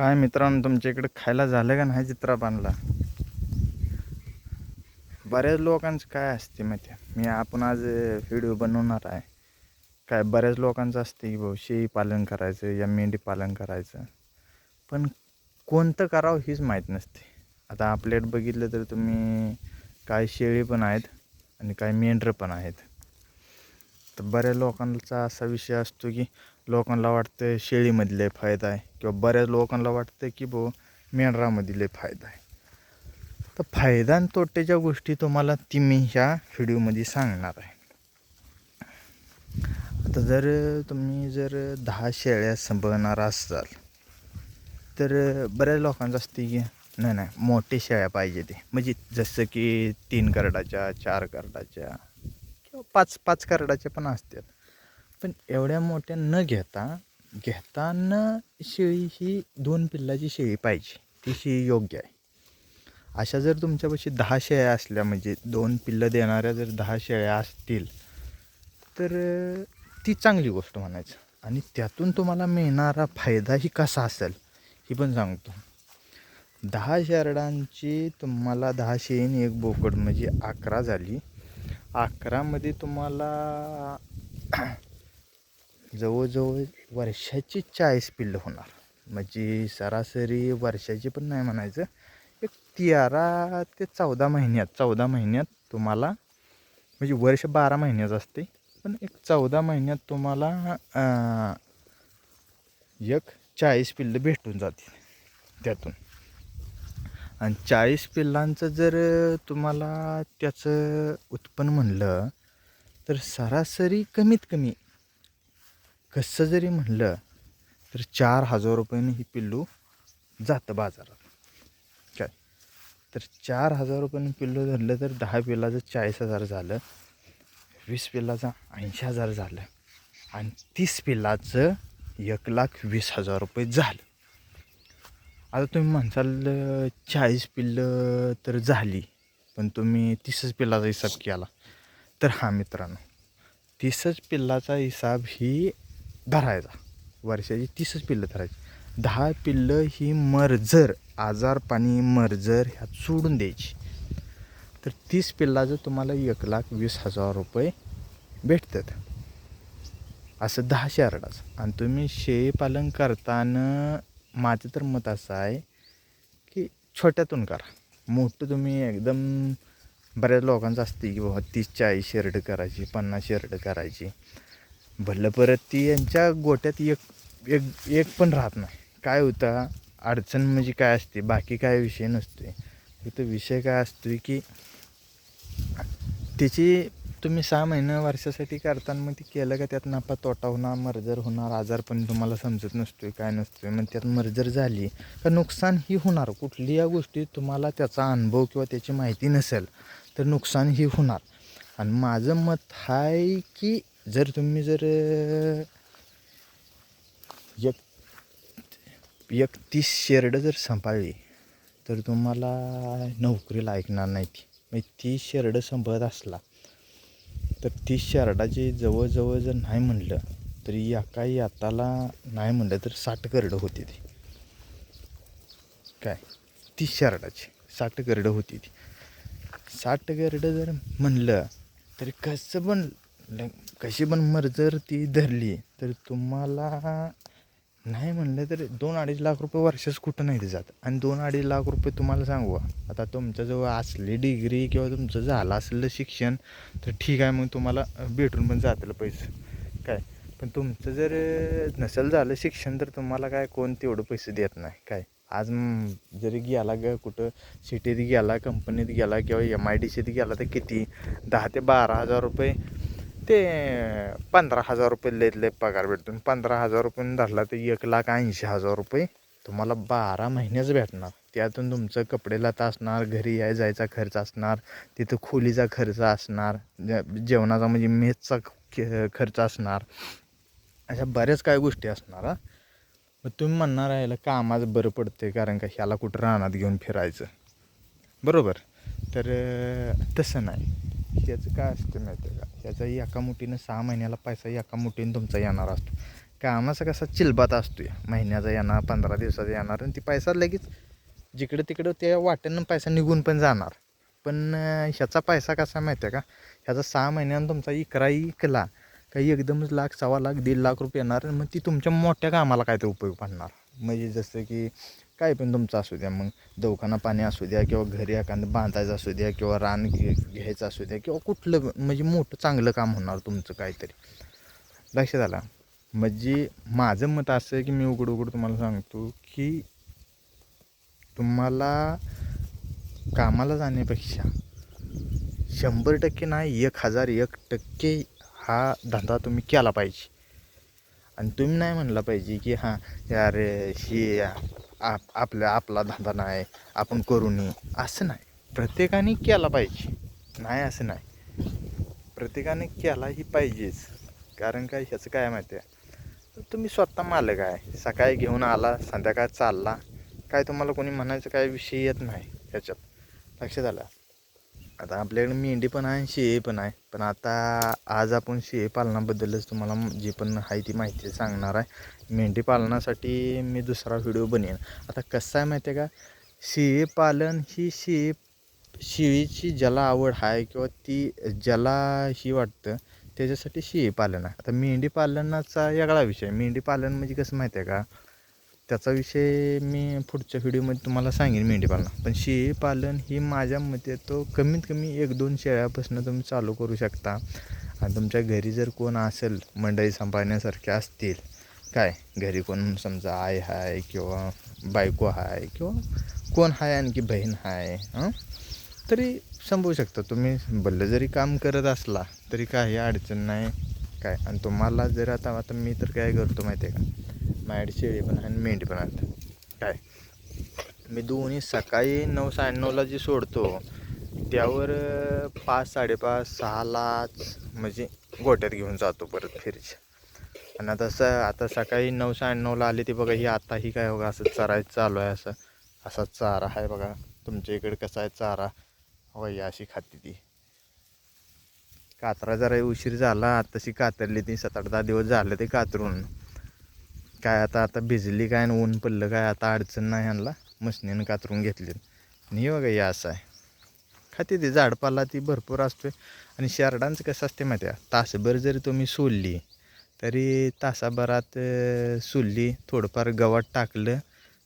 काय मित्रांनो तुमच्या इकडे खायला झालं का नाही चित्रा बांधला बऱ्याच लोकांचं काय असते माहिती आहे मी आपण आज व्हिडिओ बनवणार आहे. काय बऱ्याच लोकांचं असते की भाऊ शेळी पालन करायचं या मेंढी पालन करायचं. पण कोणतं करावं हीच माहीत नसते. आता आपल्यात बघितलं तर तुम्ही काय शेळी पण आहेत आणि काय मेंढरं पण आहेत. तर बऱ्याच लोकांचा असा विषय असतो की लोकांना वाटतं शेळीमध्ये लय फायदा आहे. किंवा बऱ्याच लोकांना वाटतं की भाऊ मेंढरामध्ये लय फायदा आहे. तर फायदा आणि तोट्याच्या गोष्टी तुम्हाला ती मी ह्या व्हिडिओमध्ये सांगणार आहे. आता जर तुम्ही जर दहा शेळ्या सांभाळणार असाल तर बऱ्याच लोकांचं असते की नाही नाही मोठे शेळ्या पाहिजे ते. म्हणजे जसं की तीन करडाच्या चार करडाच्या किंवा पाच पाच करडाच्या पण असतात पण एवढ्या मोठ्या न घेता घेताना शेळी ही दोन पिल्लाची शेळी पाहिजे. ती शेळी योग्य आहे. अशा जर तुमच्यापाशी दहा शेळ्या असल्या म्हणजे दोन पिल्लं देणाऱ्या जर दहा शेळ्या असतील तर ती चांगली गोष्ट म्हणायचं. आणि त्यातून तुम्हाला मिळणारा फायदाही कसा असेल ही पण सांगतो. दहा शेरडांची तुम्हाला दहा शेळीने एक बोकड म्हणजे अकरा झाली. अकरामध्ये तुम्हाला जवळजवळ वर्षाची चाळीस पिल्लं होणार. म्हणजे सरासरी वर्षाची पण नाही म्हणायचं एक तेरा ते चौदा महिन्यात चौदा महिन्यात तुम्हाला म्हणजे वर्ष बारा महिन्याचं असते पण एक चौदा महिन्यात तुम्हाला एक चाळीस पिल्लं भेटून जातील त्यातून. आणि चाळीस पिल्लांचं जर तुम्हाला त्याचं उत्पन्न म्हणलं तर सरासरी कमीत कमी कसं जरी म्हणलं तर चार हजार रुपयाने ही पिल्लू जातं बाजारात. काय? तर चार हजार रुपयाने पिल्लू धरलं तर दहा पिल्लाचं चाळीस हजार झालं वीस पिल्लाचं ऐंशी हजार झालं आणि तीस पिल्लाचं एक लाख वीस हजार रुपये झालं. आता तुम्ही म्हणसाल चाळीस पिल्लं तर झाली पण तुम्ही तीसच पिल्लाचा हिसाब केला. तर हा मित्रांनो तीसच पिल्लाचा हिसाब ही धरायचा. वर्षाची तीसच पिल्लं धरायची. दहा पिल्लं ही मर्जर आजारपाणी मर्जर ह्या सोडून द्यायची. तर तीस पिल्लाचं तुम्हाला एक लाख वीस हजार रुपये भेटतात. असं दहा शेरडाचं. आणि तुम्ही शेळी पालन करताना माझं तर मत असं आहे की छोट्यातून करा. मोठं तुम्ही एकदम बऱ्याच लोकांचं असते की बाबा तीस चाळीस शेरड करायची पन्नास शेरड करायची. भलं परत ती यांच्या गोट्यात एक एक एक पण राहत नाही. काय होतं अडचण म्हणजे काय असते बाकी काय विषय नसतो इथं विषय काय असतो की त्याची तुम्ही सहा महिना वर्षासाठी करताना मग ती केलं का त्यात नफा तोटा होणार मर्जर होणार आजार पण तुम्हाला समजत नसतोय काय नसतोय मग त्यात मर्जर झाली का नुकसान ही होणार. कुठली या गोष्टी तुम्हाला त्याचा अनुभव किंवा त्याची माहिती नसेल तर नुकसान ही होणार. आणि माझं मत आहे की जर तुम्ही जर एक एक तीस शेरडं जर संपाळली तर तुम्हाला नोकरीला ऐकणार नाही ती. म्हणजे तीस शेरडं संपत असला तर तीस शेरडाची जवळजवळ जर नाही म्हणलं तरी एका याताला नाही म्हणलं तर साठ करडं होती ती. काय? तीस शेरडाची साठ करडं होती ती. साठ करडं जर म्हणलं तरी कसं पण कशी पण मर जर ती धरली तर तुम्हाला नाही म्हणलं तर दोन अडीच लाख रुपये वर्षच कुठं नाही ते जात. आणि दोन अडीच लाख रुपये तुम्हाला सांगू आता तुमच्याजवळ असली डिग्री किंवा तुमचं झालं असलेलं शिक्षण तर ठीक आहे मग तुम्हाला भेटून पण जातील पैसे. काय? पण तुमचं जर नसेल झालं शिक्षण तर तुम्हाला काय कोण तेवढं पैसे देत नाही. काय? आज जरी गेला ग कुठं सिटीत गेला कंपनीत गेला किंवा एम आय डी सीत गेला तर किती? दहा ते बारा हजार रुपये ते पंधरा हजार रुपये लयत लय पगार भेटतो. पंधरा हजार रुपये धरला तर एक लाख ऐंशी हजार रुपये तुम्हाला बारा महिन्याच भेटणार. त्यातून तुमचं कपडे लता असणार घरी याय जायचा खर्च असणार तिथं खोलीचा खर्च असणार जेवणाचा म्हणजे मेसचा ख- खर्च असणार अशा बऱ्याच काय गोष्टी असणार मग तुम्ही म्हणणार आहे कामाचं बरं पडते कारण का ह्याला कुठं रानात घेऊन फिरायचं. बरोबर? तर तसं नाही. ह्याचं काय असतं माहिती का? ह्याचा एका मुठीनं सहा महिन्याला पैसा एका मुठीनं तुमचा येणार असतो. कामाचा कसा चिलबात असतोय. महिन्याचा येणार पंधरा दिवसाचा येणार आणि ती पैसा लगेच जिकडं तिकडं त्या वाटेनं पैसा निघून पण जाणार. पण ह्याचा पैसा कसा माहिती आहे का? ह्याचा सहा महिन्यानं तुमचा इकरा इकला काही एकदमच लाख सव्वा लाख दीड लाख रुपये येणार आणि मग ती तुमच्या मोठ्या कामाला काय ते उपयोग पडणार? म्हणजे जसं की काय पण तुमचं असू द्या मग दवाखाना पाणी असू द्या किंवा घरी एखादं बांधायचं असू द्या किंवा रान घे घ्यायचं असू द्या किंवा कुठलं म्हणजे मोठं चांगलं काम होणार तुमचं काहीतरी. लक्षात आला? म्हणजे माझं मत असं आहे की मी उघड उघड तुम्हाला सांगतो की तुम्हाला कामाला जाण्यापेक्षा शंभर टक्के नाही एक हजार एक टक्के हा धंदा तुम्ही केला पाहिजे. आणि तुम्ही नाही म्हणला पाहिजे की हां यार हे आप आपल्या आपला धंदा नाही आपण करू नये. असं नाही. प्रत्येकाने केला पाहिजे. नाही असं नाही. प्रत्येकाने केलाही पाहिजेच. कारण काय ह्याचं काय माहिती आहे? तुम्ही स्वतः मालक आहे. सकाळी घेऊन आला संध्याकाळ चालला. काय तुम्हाला कोणी म्हणायचं काय विषय येत नाही ह्याच्यात. लक्षात आलं? आता आपल्याकडे मेंढी पण आहे शेळी पण आहे. पण आता आज आपण शेळी पालनाबद्दलच तुम्हाला जी पण आहे ती माहिती सांगणार आहे. मेंढी पालनासाठी मी दुसरा व्हिडिओ बनेन. आता कसं आहे माहिती आहे का? शेळी पालन ही शेळी शेळीची ज्याला आवड आहे किंवा ती ज्याला ही वाटतं त्याच्यासाठी शेळी पालन आहे. आता मेंढी पालनाचा वेगळा विषय. मेंढी पालन म्हणजे कसं माहिती आहे का? त्याचा विषय मी पुढच्या व्हिडिओमध्ये तुम्हाला सांगेन मेंढीपालन पण शेळी पालन ही माझ्या मते तो कमीत कमी एक दोन शेळ्यापासून तुम्ही चालू करू शकता. आणि तुमच्या घरी जर कोण असेल मंडळी सांभाळण्यासारखे असतील काय? घरी कोण समजा आई आहे किंवा बायको आहे किंवा कोण आहे आणखी बहीण आहे तरी संभवू शकता. तुम्ही भल्लं जरी काम करत असला तरी काही अडचण नाही. काय? आणि तुम्हाला जर आता आता मी तर काय करतो माहिती आहे का? माझ्याकडे शेळी पण आहे आणि मेंढी पण आहे. काय? मी दोन्ही सकाळी नऊ साडेनऊला जी सोडतो त्यावर पाच साडेपाच सहालाच म्हणजे गोट्यात घेऊन जातो परत फिरच्या आणि आता स आता सकाळी नऊ साडेनऊला आली ती बघा ही आता ही काय बघा असं चरायचं चालू आहे असं असा चारा आहे बघा. तुमच्या इकडे कसा आहे चारा? हो अशी खाती ती. कातरा जरा उशीर झाला. तशी कातरली ती सात आठ दहा दिवस झाले ते कातरून. काय आता आता भिजली काय आणि ऊन पडलं काय आता अडचण नाही आणला मशनीनं कातरून घेतली आणि हे बघा असं आहे. खाते ते झाडपाला ती भरपूर असतो आणि शेरडांचं कसं असते माहिती आहे तासभर जरी तुम्ही सोलली तरी तासाभरात सोलली थोडंफार गवात टाकलं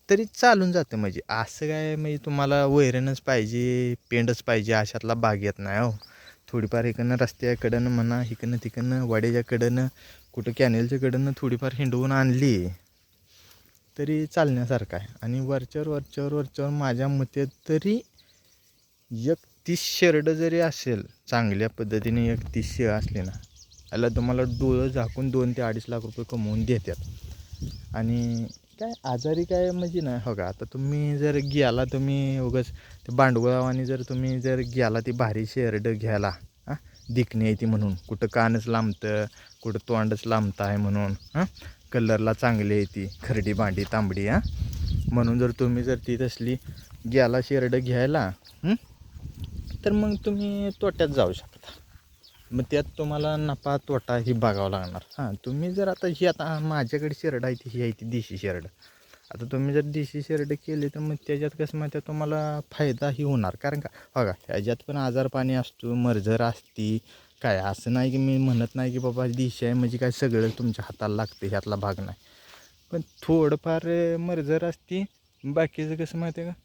तरी चालून जातं म्हणजे. असं काय म्हणजे तुम्हाला वैरणच पाहिजे पेंडच पाहिजे अशातला भाग येत नाही हो. थोडीफार इकडनं रस्त्याकडनं म्हणा इकडनं तिकडनं वाड्याच्याकडनं कुठं कॅनेलच्याकडनं थोडीफार हिंडवून आणली. तरी चालण्यासारखं आहे. आणि वरच्यावर वरच्यावर वरच्यावर माझ्या मते तरी एक तीस शेरडं जरी असेल चांगल्या पद्धतीने एक तीस शेळ असली ना याला तुम्हाला डोळं झाकून दोन ते अडीच लाख रुपये कमवून देतात आणि काय आजारी काय म्हणजे नाही. हो का? आता तुम्ही जर गेला तुम्ही उगाच ते भांडवळावानी जर तुम्ही जर गेला ती भारी शेरडं घ्यायला हां? दिखणी आहे ती म्हणून. कुठं कानच लांबतं कुठं तोंडच लांबतं आहे म्हणून हां? कलरला चांगली आहे ती खरडी भांडी तांबडी हां? म्हणून जर तुम्ही जर ती तसली गेला शेरडं घ्यायला तर मग तुम्ही तोट्यात जाऊ शकता. मग त्यात तुम्हाला नफा तोटा ही बघावं लागणार. हां तुम्ही जर आता ही आता माझ्याकडे शेरड आहे ती ही आहे ती देशी शेरड. आता तुम्ही जर देशी शेरड केली तर मग त्याच्यात कसं माहिती आहे तुम्हाला फायदाही होणार. कारण का बघा ह्याच्यात पण आजारपाणी असतो मर्जर असती काय असं नाही की मी म्हणत नाही की बाबा देशी आहे म्हणजे काय सगळं तुमच्या हाताला लागतं ह्यातला भाग नाही. पण थोडंफार मर्जर असती बाकीचं कसं माहिती आहे का?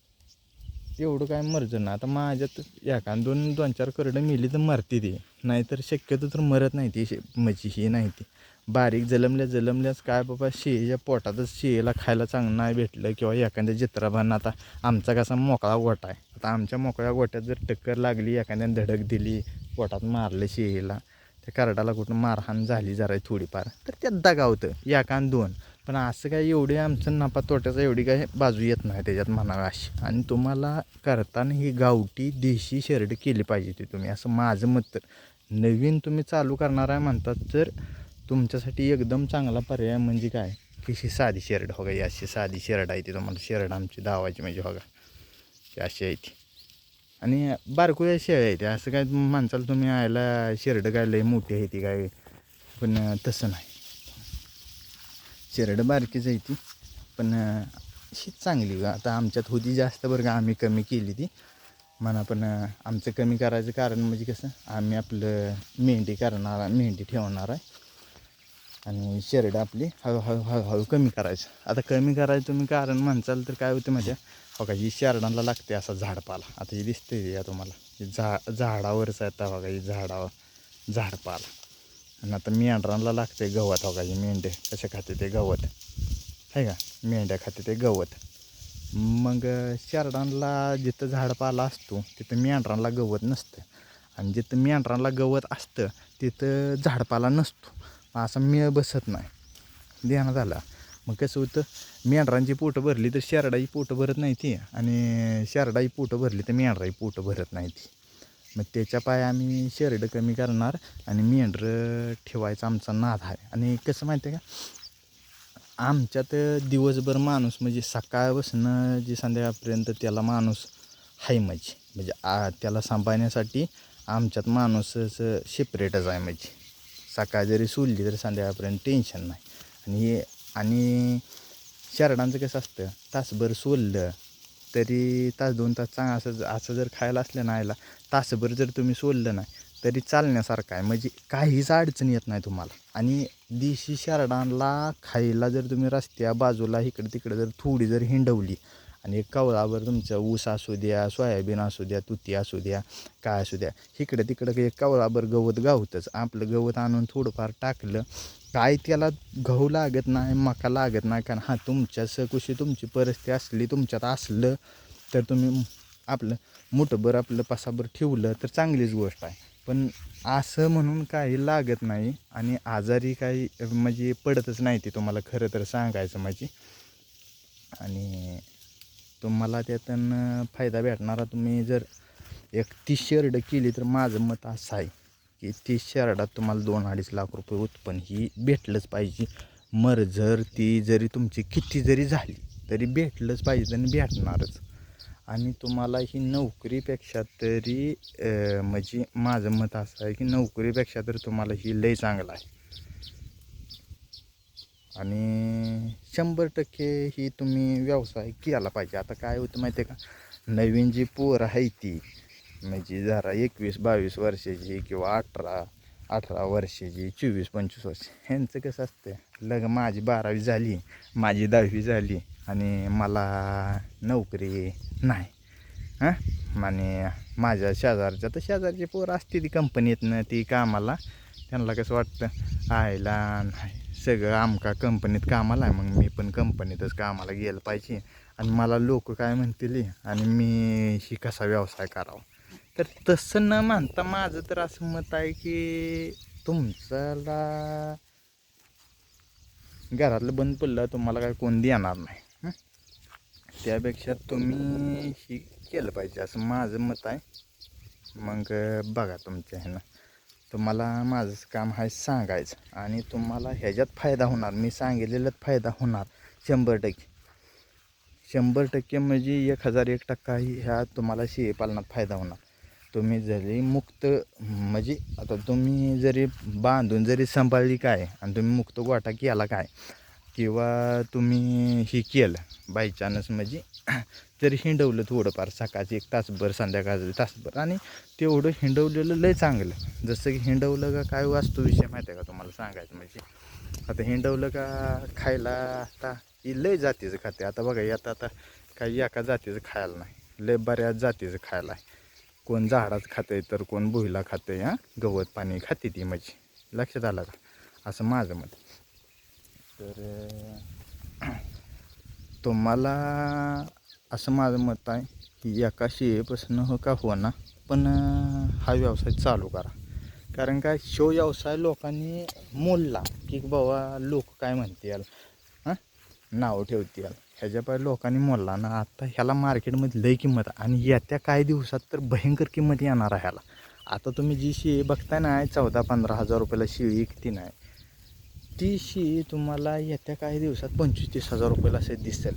एवढं काय मरज ना आता माझ्यात एका दोन दोन चार करडं मिली तर मरते ती. नाहीतर शक्यतो तर मरत नाही ती शे म्हणजे ही नाही ती. बारीक जलमल्या जलमल्याच काय बाबा शेळीच्या पोटातच शेळीला खायला चांगलं नाही भेटलं किंवा एखाद्या चित्राभान आता आमचा कसा मोकळा गोटा आहे. आता आमच्या मोकळ्या गोट्यात जर टक्कर लागली एखाद्याने धडक दिली पोटात मारलं शेळीला त्या करडाला कुठं मारहाण झाली जरा थोडीफार तर त्यात दगावतं. एकान दोन. पण असं काय एवढी आमचं नफा तोट्याचा एवढी काय बाजू येत नाही त्याच्यात म्हणावं अशी. आणि तुम्हाला करताना ही गावठी देशी शेरड केली पाहिजे ती तुम्ही. असं माझं मत. तर नवीन तुम्ही चालू करणार आहे म्हणतात तर तुमच्यासाठी एकदम चांगला पर्याय म्हणजे काय? की ही साधी शेरड हो ही अशी साधी शेरड आहे ती तुम्हाला. शेरड आमची दावायची म्हणजे हो का अशी आहे ती. आणि बारकुल्या शेळ्या आहे त्या असं काय माणसाला तुम्ही आयला शेरड काय लय मोठी आहे ती काय? पण तसं नाही. चिरड बारकीच आहे ती पण ही चांगली आता आमच्यात होती जास्त बरं का आम्ही कमी केली ती. म्हणा पण आमचं कमी करायचं कारण म्हणजे कसं आम्ही आपलं मेंढी करणार मेंढी ठेवणार आहे. आणि शेरड आपली हळूहळू हळूहळू कमी करायचं. आता कमी करायचं तुम्ही कारण म्हणचाल तर काय होतं माझ्या हो बघा ही शेरडाला लागते असा झाडपाला. आता हे दिसतंय या तुम्हाला. झा झाडावरच आहे आता बघा ही झाडावर झाडपाला. आणि आता मेंढरांना लागते गवत हो बघा ही मेंढे. कसे खाते ते गवत? आहे का? मेंढ्या खाते ते गवत. मग शेरडांना जिथं झाडपाला असतो तिथं मेंढरांना गवत नसतं. आणि जिथं मेंढरांना गवत असतं तिथं झाडपाला नसतो. असा मेळ बसत नाही. ध्यानात आला मग कसं होतं मेंढरांची पोटं भरली तर शेरडाई पोटं भरत नाही ती. आणि शेरडाई पोटं भरली तर मेंढराई पोटं भरत नाही ती. मग त्याच्या पाय आम्ही शेरडं कमी करणार आणि मेंढरं ठेवायचा आमचा नाद आहे. आणि कसं माहिती आहे का? आमच्यात दिवसभर माणूस म्हणजे सकाळपासून जे संध्याकाळपर्यंत त्याला माणूस आहे म्हणजे म्हणजे आ त्याला सांभाळण्यासाठी आमच्यात माणूसच सेपरेटच आहे म्हणजे सकाळ जरी सोडली तरी संध्याकाळपर्यंत टेन्शन नाही. आणि आणि शेरडांचं कसं असतं तासभर सोललं तरी तास दोन तास चांग असं असं जर खायला असलं ना तासभर जर तुम्ही सोडलं नाही तरी चालण्यासारखं आहे. म्हणजे काहीच अडचण येत नाही तुम्हाला. आणि देशी शेरडांना खायला जर तुम्ही रस्त्या बाजूला इकडं तिकडं जर थोडी जर हिंडवली आणि एक कवळावर तुमचं ऊस असू द्या सोयाबीन असू द्या तुती असू द्या काय असू द्या इकडं तिकडं काही कवळाभर गवत गावतंच. आपलं गवत आणून थोडंफार टाकलं काय त्याला गहू लागत नाही मका लागत नाही कारण हां तुमच्या सकुशी तुमची परिस्थिती असली तुमच्यात असलं तर तुम्ही आपलं मोठंभर आपलं पासाभर ठेवलं तर चांगलीच गोष्ट आहे. पण असं म्हणून काही लागत नाही आणि आजारी काही म्हणजे पडतच नाही ते तुम्हाला खरं तर सांगायचं म्हणजे. आणि तुम्हाला त्यातून फायदा भेटणारा तुम्ही जर एक ती शर्ट केली तर माझं मत असं आहे की ती शर्टात तुम्हाला दोन अडीच लाख रुपये उत्पन्न ही भेटलंच पाहिजे. मर जर ती जरी तुमची किती जरी झाली तरी भेटलंच पाहिजे आणि भेटणारच. आणि तुम्हाला ही नोकरीपेक्षा तरी म्हणजे माझं मत असं आहे की नोकरीपेक्षा तर तुम्हाला ही लय चांगलं आहे. आणि शंभर टक्के ही तुम्ही व्यवसाय केला पाहिजे. आता काय होतं माहिती आहे का? नवीन जी पोरं आहे ती म्हणजे जरा एकवीस बावीस वर्षाची किंवा अठरा अठरा वर्षाची चोवीस पंचवीस वर्ष ह्यांचं कसं असतं लग माझी बारावी झाली माझी दहावी झाली आणि मला नोकरी नाही हां? आणि माझ्या शेजारच्या तर शेजारची पोरं असते ती कंपनीतनं ती कामाला. त्यांना कसं वाटतं? आयला नाही सगळं आमका कंपनीत कामाला आहे मग मी पण कंपनीतच कामाला गेलं पाहिजे. आणि मला लोक काय म्हणतील आणि मी ही कसा व्यवसाय करावा? तर तसं न मानता माझं तर असं मत आहे की तुमच्याला घरातलं बंद पडलं तुम्हाला काय कोण देणार नाही. त्यापेक्षा तुम्ही ही केलं पाहिजे असं माझं मत आहे. मग बघा तुमच्या ह्यानं तुम्हाला माझं काम आहे सांगायचं आणि तुम्हाला ह्याच्यात फायदा होणार. मी सांगितलेलाच फायदा होणार. शंभर टक्के. शंभर टक्के म्हणजे एक हजार एक टक्का ह्या तुम्हाला शेळीपालनात फायदा होणार. तुम्ही जरी मुक्त म्हणजे आता तुम्ही जरी बांधून जरी सांभाळली काय आणि तुम्ही मुक्त गोठा केला काय किंवा तुम्ही ही केलं बाय चान्स म्हणजे जरी हिंडवलं थोडंफार सकाळची एक तासभर संध्याकाळचं तासभर आणि तेवढं हिंडवलेलं लय चांगलं. जसं की हिंडवलं का काय वास्तू विषय माहिती आहे का तुम्हाला सांगायचं म्हणजे? आता हिंडवलं का खायला आता ही लय जातीचं खाते. आता बघा यात आता काही एका जातीचं खायला नाही. लय बऱ्याच जातीचं खायला आहे. कोण झाडाच खाते तर कोण भुईला खाते हां? गवत पाणी खाते ती म्हणजे. लक्षात आलं का? असं माझं मत तर तुम्हाला असं माझं मत आहे की एका शियेपासून हो का होना पण हा व्यवसाय चालू करा. कारण काय शो व्यवसाय लोकांनी मोलला की बाबा लोक काय म्हणतील हां? नावं ठेवतील. याल ह्याच्यापाय लोकांनी मोलला ना आता ह्याला मार्केटमध्ये लई किंमत आहे. आणि येत्या काही दिवसात तर भयंकर किंमत येणार आहे ह्याला. आता तुम्ही जी शेळी बघताय ना चौदा पंधरा हजार रुपयाला शेळी विकती नाही. ती तुम्हाला येत्या काही दिवसात पंचवीस तीस हजार रुपयाला असे दिसेल.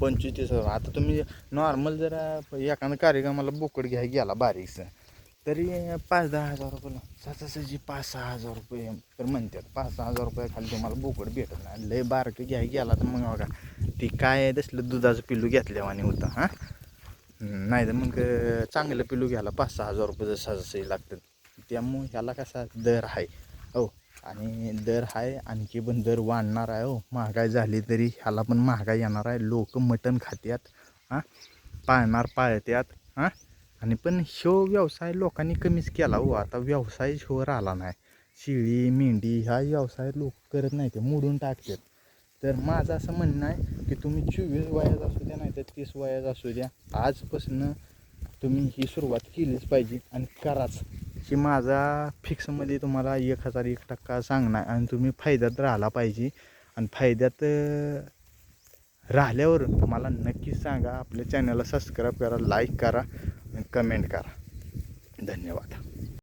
पंचवीस तीस हजार. आता तुम्ही नॉर्मल जरा एखादा कार्यक्रमाला बोकड घ्या गेला बारीकसं तरी पाच दहा हजार रुपये सहजासहजी पाच सहा हजार रुपये तर म्हणतात. पाच सहा हजार रुपये खाली तुम्हाला बोकड भेटत नाही. लय बारकं घ्याय गेला तर मग बघा. ती काय तसलं दुधाचं पिल्लू घेतल्यावानी होता हां? नाही तर मग चांगलं पिल्लू घ्यायला पाच सहा हजार रुपये सहजासहजी लागतात त्यामुळे ह्याला कसा दर आहे? हो. आणि दर आहे आणखी पण दर वाढणार आहे हो. महागाई झाली तरी ह्याला पण महागाई येणार आहे. लोक मटण खात्यात हां? पाळणार पाळत्यात हां? आणि पण शो व्यवसाय लोकांनी कमीच केला हो. आता व्यवसाय शो राहिला नाही. शेळी मेंढी हा व्यवसाय लोक करत नाही ते मोडून टाकतात. तर माझं असं म्हणणं आहे की तुम्ही चोवीस वयात असू द्या नाही तर तीस वयात असू द्या आजपासून तुम्ही ही सुरुवात केलीच पाहिजे आणि कराच. की माझा फिक्समध्ये तुम्हाला एक हजार एक टक्का सांगणार आणि तुम्ही फायद्यात राहिला पाहिजे. आणि फायद्यात राहिल्यावर मला नक्कीच सांगा. आपल्या चॅनलला सबस्क्राईब करा लाईक करा आणि कमेंट करा. धन्यवाद.